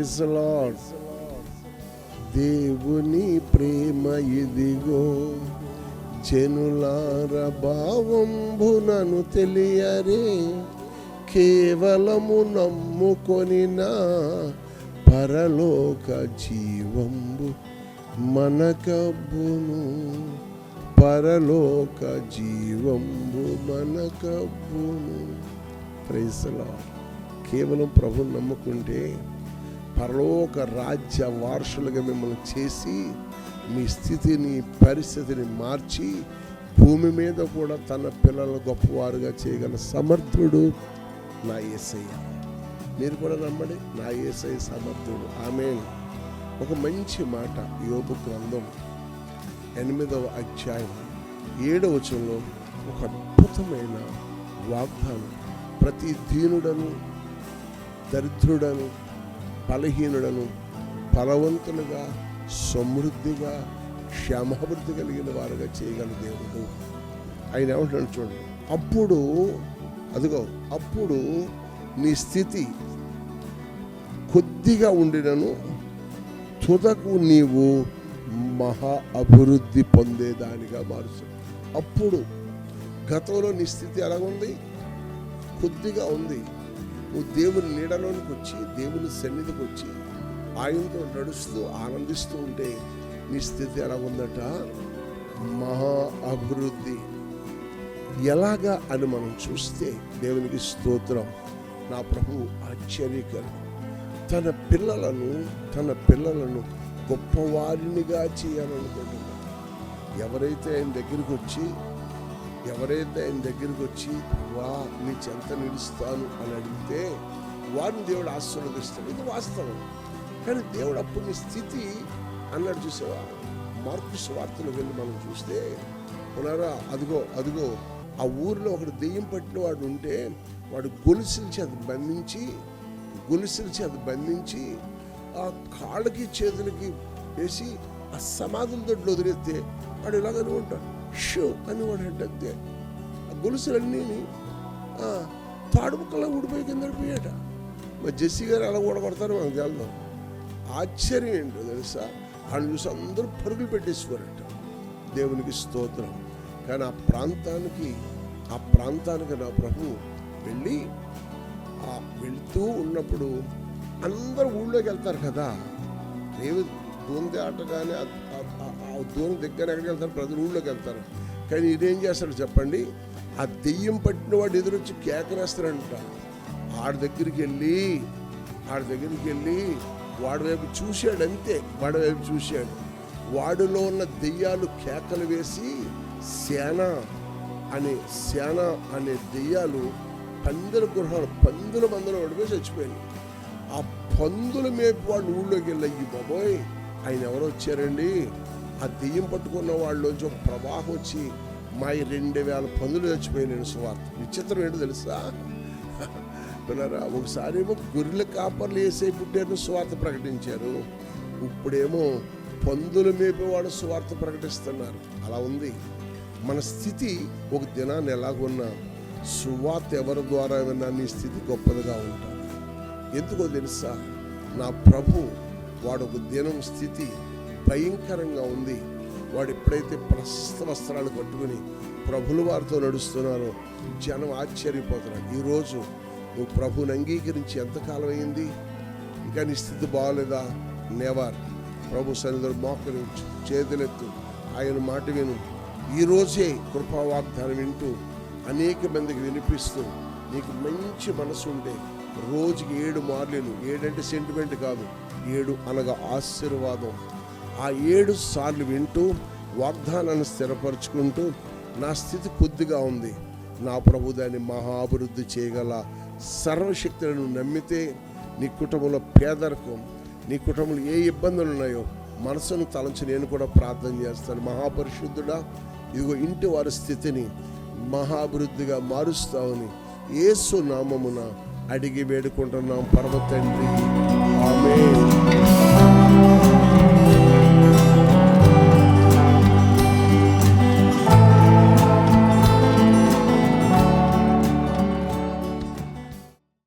Praise lord దేవుని ప్రేమ ఇదిగో జనులార భావంబునను తెలియరే కేవలము నమ్ముకొనిన పరలోక జీవంబు మనకబ్బును పరలోక జీవంబు మనకబ్బును. లాడ్ కేవలం ప్రభు నమ్ముకుంటే పరలోక రాజ్య వారసులుగా మిమ్మల్ని చేసి మీ స్థితిని పరిస్థితిని మార్చి భూమి మీద కూడా తన పిల్లలు గొప్పవారుగా చేయగల సమర్థుడు నా ఏసయ్య. మీరు కూడా నమ్మండి నా ఏసై సమర్థుడు. ఆమె ఒక మంచి మాట యోగు గ్రంథం ఎనిమిదవ అధ్యాయం ఏడవ వచనంలో ఒక అద్భుతమైన వాగ్దానం. ప్రతి దీనుడను దరిద్రుడను బలహీనుడను బలవంతులుగా సమృద్ధిగా క్షమాభివృద్ధి కలిగిన వారుగా చేయగల దేవుడు. ఆయన ఏమంటున్నాడు చూడండి. అప్పుడు అదిగో అప్పుడు నీ స్థితి కొద్దిగా ఉండినను తుదకు నీవు మహా అభివృద్ధి పొందేదానిగా మారుచు. అప్పుడు గతంలో నీ స్థితి ఎలాగుంది? కొద్దిగా ఉంది. నువ్వు దేవుని నీడలోనికి వచ్చి దేవుని సన్నిధికి వచ్చి ఆయనతో నడుస్తూ ఆనందిస్తూ ఉంటే నీ స్థితి ఎలా ఉందట? మహా అభివృద్ధి. ఎలాగా అని మనం చూస్తే దేవునికి స్తోత్రం. నా ప్రభు ఆశ్చర్యకరం తన పిల్లలను తన పిల్లలను గొప్పవారినిగా చేయాలనుకుంటున్నాడు. ఎవరైతే ఆయన దగ్గరికి వచ్చి ఎవరైతే ఆయన దగ్గరికి వచ్చి వా నీ చెంత నిలుస్తాను అని అడిగితే వారిని దేవుడు ఆశీర్వదిస్తాడు. ఇది వాస్తవం. కానీ దేవుడు అప్పుడు నీ స్థితి అన్నాడు చూసావా? మార్పు స్వార్థలు వెళ్ళి మనం చూస్తే పునరా అదిగో అదిగో ఆ ఊరిలో ఒకడు దెయ్యం పట్టిన వాడు ఉంటే వాడు గొలుసుల అది బంధించి గొలుసుల అది బంధించి ఆ కాళ్ళకి చేతులకి వేసి ఆ సమాధుల దొడ్లు వదిలేస్తే వాడు ఇలాగనే ఉంటాడు. షో అని వాడు అంతే ఆ గొలుసులన్నీ తాడు ముక్కలా ఊడిపోయి కింద పోయాట మరి జెస్సీ గారు అలా ఊడగొడతారు మనకు వెళ్దాం ఆశ్చర్యం ఏంటో తెలుసా? వాళ్ళు చూసి అందరూ పరుగులు పెట్టేసుకోరట. దేవునికి స్తోత్రం. కానీ ఆ ప్రాంతానికి ఆ ప్రాంతానికి నా ప్రభు వెళ్ళి ఆ వెళ్తూ ఉన్నప్పుడు అందరూ ఊళ్ళోకి వెళ్తారు కదా. రేవు బూంది ఆటగానే కానీ దూరం దగ్గర ఎక్కడికి వెళ్తారు? ప్రజలు ఊళ్ళోకి వెళ్తారు. కానీ ఇదేం చేస్తాడు చెప్పండి? ఆ దెయ్యం పట్టిన వాడు ఎదురొచ్చి కేకరేస్తారంట ఆడి దగ్గరికి వెళ్ళి ఆడి దగ్గరికి వెళ్ళి వాడి వైపు చూశాడు అంతే. వాడి వైపు చూశాడు. వాడిలో ఉన్న దెయ్యాలు కేకలు వేసి సేన అనే సేన అనే దెయ్యాలు పందుల గృహాలు పందుల మందులు పడిపోయి చచ్చిపోయింది ఆ పందుల మేపు వాళ్ళు ఊళ్ళోకి వెళ్ళి బాబోయ్ ఆయన ఎవరు వచ్చారండి? ఆ దెయ్యం పట్టుకున్న వాళ్ళలోంచి ఒక ప్రవాహం వచ్చి మా ఈ రెండు వేల పందులు చచ్చిపోయినాయి సువార్త. విచిత్రం ఏంటో తెలుసా? పిల్లరా ఒకసారి ఏమో గొర్రెల కాపర్లు వేసే పుట్టారు స్వార్థ ప్రకటించారు. ఇప్పుడేమో పందులు మేపేవాడు స్వార్థ ప్రకటిస్తున్నారు. అలా ఉంది. మన స్థితి ఒక దినాన్ని ఎలాగున్నా సువార్త ఎవరి ద్వారా విన్నా నీ స్థితి గొప్పదిగా ఉంటుంది. ఎందుకో తెలుసా? నా ప్రభు వాడు ఒక దినం స్థితి భయంకరంగా ఉంది. వాడు ఎప్పుడైతే ప్రశస్త వస్త్రాలు కట్టుకుని ప్రభులు వారితో నడుస్తున్నారో జనం ఆశ్చర్యపోతున్నారు. ఈరోజు నువ్వు ప్రభుని అంగీకరించి ఎంతకాలం అయింది? ఇంకా నీ స్థితి బాగోలేదా? నెవర్ ప్రభు సన్నిధులు మోకరించు చేతులెత్తు. ఆయన మాట విను. ఈరోజే కృపావాగ్దానం వింటూ అనేక మందికి వినిపిస్తూ నీకు మంచి మనసు ఉంటే రోజుకి ఏడు మార్లేను ఏడంటే సెంటిమెంట్ కాదు. ఏడు అనగా ఆశీర్వాదం. ఆ ఏడు సార్లు వింటూ వాగ్దానాన్ని స్థిరపరచుకుంటూ నా స్థితి కొద్దిగా ఉంది. నా ప్రభు దాన్ని మహాభివృద్ధి చేయగల సర్వశక్తులను నమ్మితే నీ కుటుంబంలో పేదరికం నీ కుటుంబంలో ఏ ఇబ్బందులు ఉన్నాయో మనసును తలంచి నేను కూడా ప్రార్థన చేస్తాను. మహాపరిశుద్ధుడా ఇదిగో ఇంటి వారి స్థితిని మహాభివృద్ధిగా మారుస్తావని ఏసు నామమున అడిగి వేడుకుంటున్నాం. పర్వతండ్రి ఆమె